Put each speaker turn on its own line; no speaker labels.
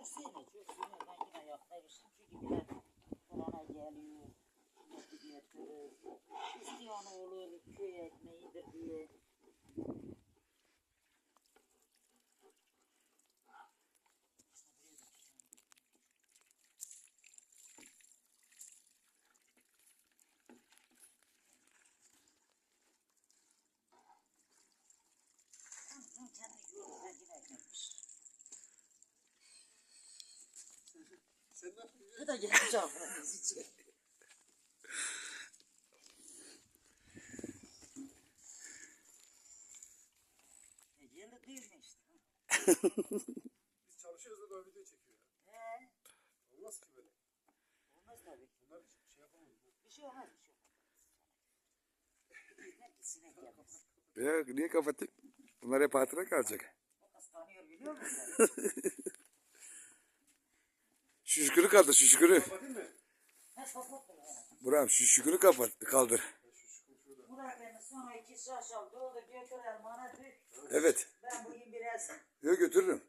Çok sinir, çok sinir. Ben yine yaklaşmışım çünkü korona
Sen ne yapıyorsun?
Da. E, değil mi işte?
Biz çalışıyoruz da daha video çekiyor ya.
He,
Olmaz ki böyle.
olmaz tabii.
Bunlar şey yapamayız.
Bir şey olmaz, bir şey olmaz. Yeter ki sinek yapmasın.
Ya niye kapatayım? Bunlar hep hatıra kalacak.
O kıskanıyor biliyor musun?
Şu şükürü kaldır
bunu.
Buram şu şükürü kapat kaldır. Evet.
Ben bugün biraz
Yok götürürüm.